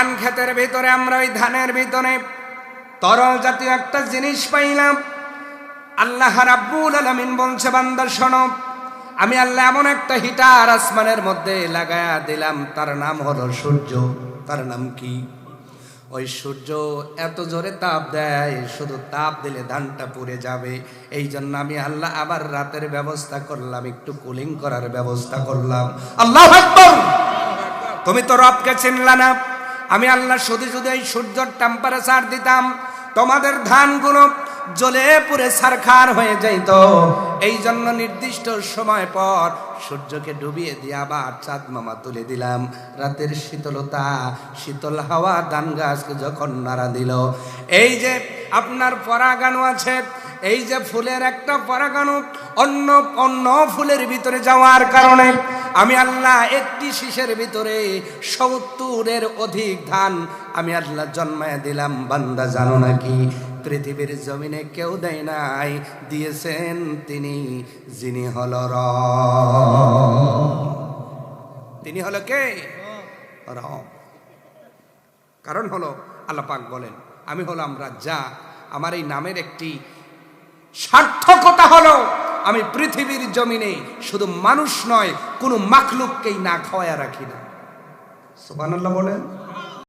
ধান ক্ষেতের ভিতরে আমরা ওই ধানের ভিতরে তরল জাতীয় একটা জিনিস পাইলাম। আল্লাহ রাব্বুল আলামিন বলছে, বান্দা, শোনো, আমি আল্লাহ এমন একটা হিটার আসমানের মধ্যে লাগায়া দিলাম, তার নাম হলো সূর্য। তার নাম কি? ওই সূর্য এত জোরে তাপ দেয়, শুধু তাপ দিলে ধানটা পুড়ে যাবে। এই জন্য আমি আল্লাহ আবার রাতের ব্যবস্থা করলাম, একটু কুলিং করার ব্যবস্থা করলাম। আল্লাহ তুমি তো রবকে চিনলা না। আমি আল্লাহ শুধু শুধু এই সূর্যর টেম্পারেচার দিতাম, তোমাদের ধানগুলো জ্বলে পুরে সারখার হয়ে যাইত। এই জন্য নির্দিষ্ট সময় পর সূর্যকে ডুবিয়ে দিয়ে আবার চাঁদ মামা তুলে দিলাম। রাতের শীতলতা, শীতল হাওয়া ধান গাছকে যখন নাড়া দিল, এই যে আপনার পরাগানু আছে, এই যে ফুলের একটা পরাগানু অন্য অন্য ফুলের ভিতরে যাওয়ার কারণে আমি আল্লাহ একটি শীষের ভিতরে সত্তরের অধিক ধান আমি আল্লাহ জন্মায় দিলাম। বান্দা জানো নাকি, পৃথিবীর জমিনে কেউ দেয় নাই, দিয়েছেন তিনি, যিনি হল র। তিনি হলো কে? রব কারণ হলো আল্লাহ পাক বলেন, আমি হলাম রাজা আমার এই নামের একটি সার্থকতা হলো আমি পৃথিবীর জমিনে শুধু মানুষ নয় কোনো মাখলুককেই না খাওয়ায়া রাখি না। সুবহানাল্লাহ বলেন।